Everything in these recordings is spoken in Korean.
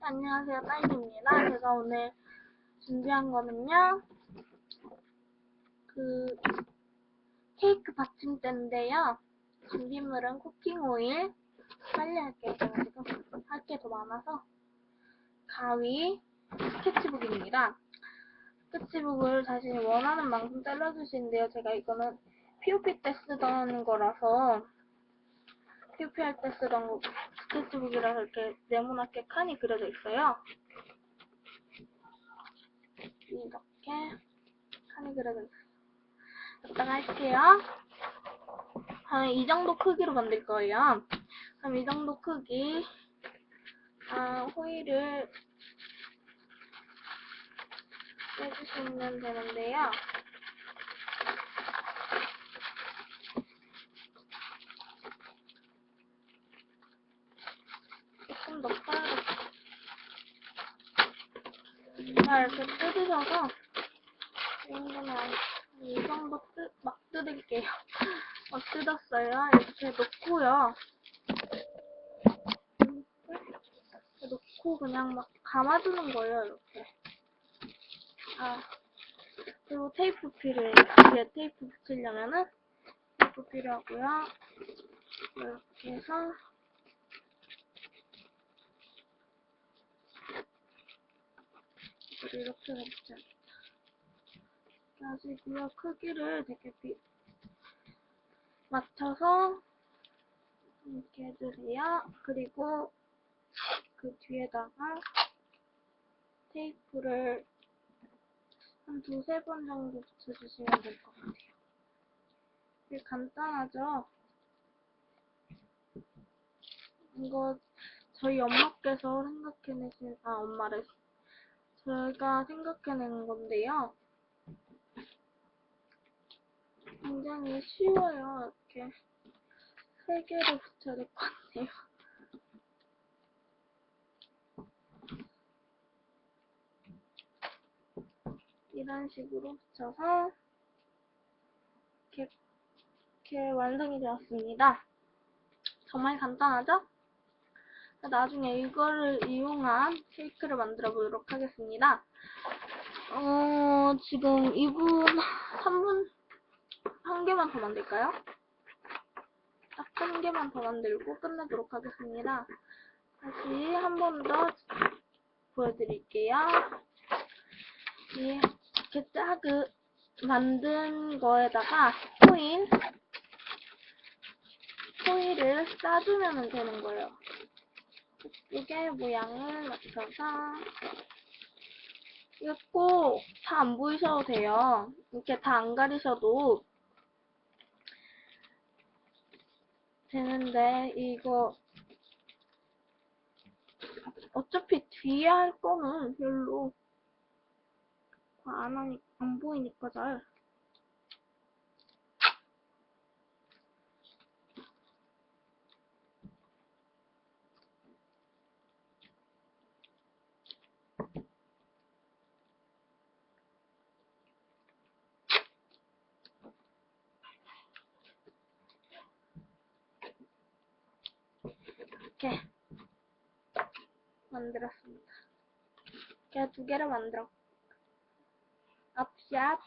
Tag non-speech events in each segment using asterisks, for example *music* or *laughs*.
안녕하세요, 딸기입니다. 제가 오늘 준비한 거는요, 그, 케이크 받침대인데요. 준비물은 쿠킹 오일, 빨리 할게요. 제가 지금 할 게 더 많아서. 가위, 스케치북입니다. 스케치북을 자신이 원하는 만큼 잘라주시는데요. 제가 이거는 POP 때 쓰던 거라서, 할때 쓰던 거, 스케치북이라서 이렇게 네모나게 칸이 그려져 있어요. 이렇게 칸이 그려져 있어요. 이따가 할게요. 한이 정도 크기로 만들 거예요. 그럼 이 정도 크기 아, 호일을 빼주시면 되는데요. 조금 더 빠르게 자, 이렇게 뜯으셔서 이 정도면 이 정도 뜯, 막 뜯을게요. *laughs* 막 뜯었어요. 이렇게 놓고요. 이렇게 놓고 그냥 막 감아주는 거예요. 이렇게. 아, 그리고 테이프 필요해요. 뒤에 테이프 붙이려면은 테이프 필요하고요. 이렇게 해서 이렇게 해서 가지고요. 크기를 되게 비, 맞춰서 이렇게 해주세요. 그리고 그 뒤에다가 테이프를 한 두세 번 정도 붙여주시면 될 것 같아요. 되게 간단하죠? 이거 저희 엄마께서 생각해내신, 아, 엄마를. 제가 생각해낸 건데요. 굉장히 쉬워요. 이렇게 세 개를 붙여야 될 것 같아요. 이런 식으로 붙여서 이렇게, 이렇게 완성이 되었습니다. 정말 간단하죠? 나중에 이거를 이용한 케이크를 만들어 보도록 하겠습니다. 어, 지금 2분, 3분, 한 개만 더 만들까요? 딱 한 개만 더 만들고 끝내도록 하겠습니다. 다시 한 번 더 보여드릴게요. 이렇게 짝을 만든 거에다가 코인, 코인을 싸주면 되는 거예요. 이게 모양을 맞춰서 이거 꼭다안 보이셔도 돼요. 이렇게 다 안 가리셔도 되는데 이거 어차피 뒤에 할 거는 별로 안안 보이니까 잘. 이렇게 만들었습니다. 제가 두 개를 만들어. 앞샷,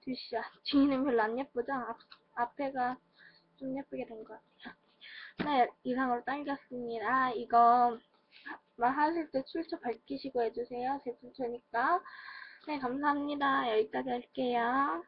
뒤샷. 뒤는 별로 안 예쁘죠? 앞, 앞에가 좀 예쁘게 된 것 같아요. 네, 이상으로 당겼습니다. 이거 말 하실 때 출처 밝히시고 해주세요. 제 출처니까. 네, 감사합니다. 여기까지 할게요.